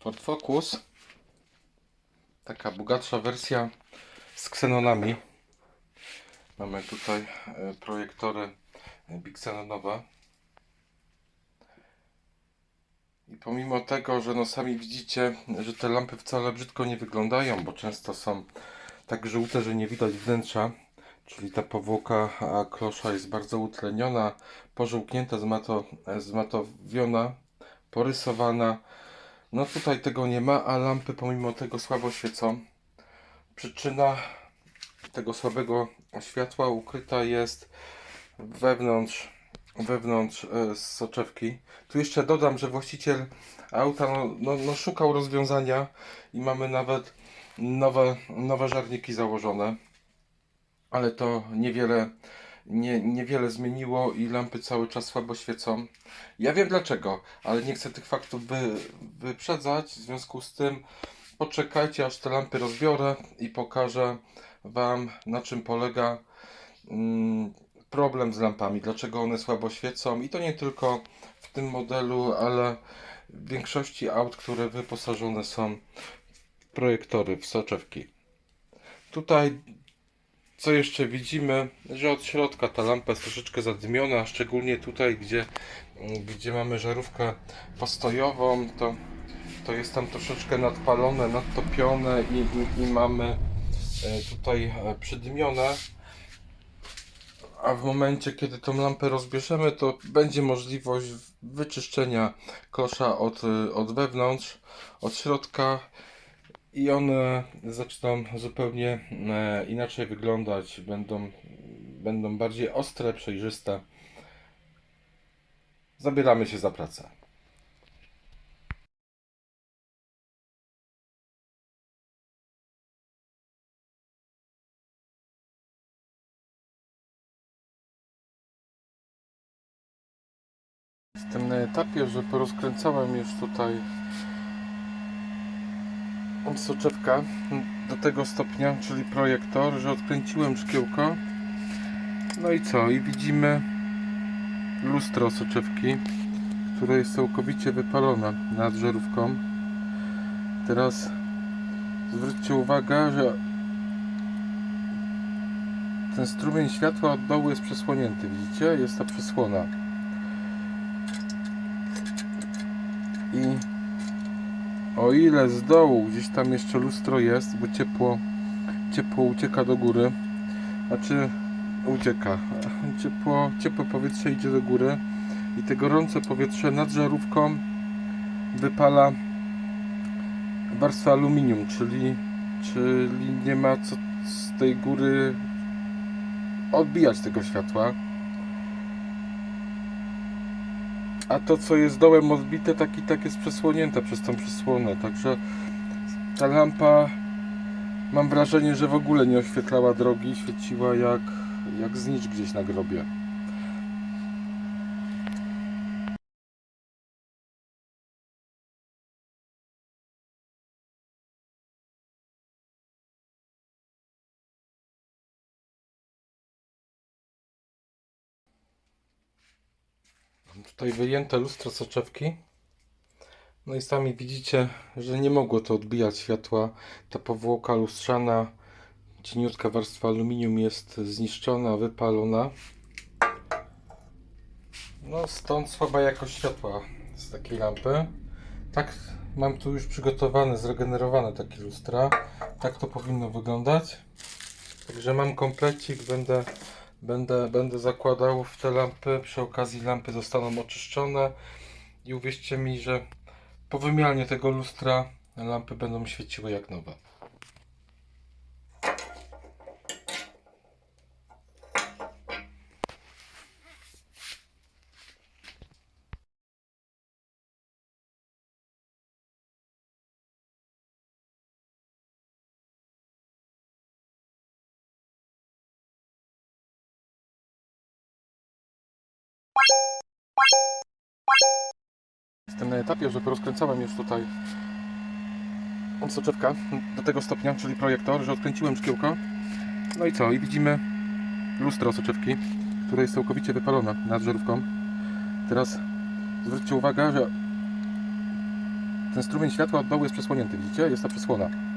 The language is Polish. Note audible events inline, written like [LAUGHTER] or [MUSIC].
Ford Focus. Taka bogatsza wersja z ksenonami. Mamy tutaj e, projektory bixenonowe. I pomimo tego, że no sami widzicie, że te lampy wcale brzydko nie wyglądają, bo często są tak żółte, że nie widać wnętrza, czyli ta powłoka klosza jest bardzo utleniona, pożółknięta, zmato, zmatowiona, porysowana. No tutaj tego nie ma, a lampy pomimo tego słabo świecą. Przyczyna tego słabego światła ukryta jest wewnątrz, wewnątrz e, soczewki. Tu jeszcze dodam, że właściciel auta no, no, no szukał rozwiązania i mamy nawet nowe, nowe żarniki założone, ale to niewiele, nie, niewiele zmieniło i lampy cały czas słabo świecą. Ja wiem dlaczego, ale nie chcę tych faktów wy, wyprzedzać, w związku z tym poczekajcie aż te lampy rozbiorę i pokażę Wam na czym polega mm, problem z lampami, dlaczego one słabo świecą i to nie tylko w tym modelu, ale w większości aut, które wyposażone są w projektory, w soczewki. Tutaj co jeszcze widzimy, że od środka ta lampa jest troszeczkę zadymiona, szczególnie tutaj, gdzie, gdzie mamy żarówkę postojową, to, to jest tam troszeczkę nadpalone, nadtopione i, i, i mamy e, tutaj e, przydymione. A w momencie, kiedy tą lampę rozbierzemy, to będzie możliwość wyczyszczenia klosza od, y, od wewnątrz, od środka i one zaczną zupełnie e, inaczej wyglądać. Będą, będą bardziej ostre, przejrzyste. Zabieramy się za pracę. Jestem na etapie, że porozkręcałem już tutaj soczewkę do tego stopnia, czyli projektor, że odkręciłem szkiełko. No i co? I widzimy lustro soczewki, które jest całkowicie wypalone nad żarówką. Teraz zwróćcie uwagę, że ten strumień światła od dołu jest przesłonięty. Widzicie? Jest ta przesłona. I o ile z dołu gdzieś tam jeszcze lustro jest, bo ciepło, ciepło ucieka do góry, znaczy ucieka, [LAUGHS] ciepło, ciepłe powietrze idzie do góry i te gorące powietrze nad żarówką wypala warstwa aluminium, czyli, czyli nie ma co z tej góry odbijać tego światła. A to co jest dołem odbite, tak i tak jest przesłonięte przez tą przysłonę. Także ta lampa mam wrażenie, że w ogóle nie oświetlała drogi, świeciła jak, jak znicz gdzieś na grobie. Tutaj wyjęte lustro soczewki. No i sami widzicie, że nie mogło to odbijać światła. Ta powłoka lustrzana, cieniutka warstwa aluminium jest zniszczona, wypalona. No stąd słaba jakość światła z takiej lampy. Tak mam tu już przygotowane, zregenerowane takie lustra. Tak to powinno wyglądać. Także mam komplecik, będę, będę, będę zakładał w te lampy. Przy okazji lampy zostaną oczyszczone i uwierzcie mi, że po wymianie tego lustra lampy będą świeciły jak nowe. Jestem na etapie, że porozkręcałem już tutaj soczewkę do tego stopnia, czyli projektor, że odkręciłem szkiełko. No i co? I widzimy lustro soczewki, które jest całkowicie wypalone nad żarówką. Teraz zwróćcie uwagę, że ten strumień światła od dołu jest przesłonięty, widzicie? Jest ta przesłona.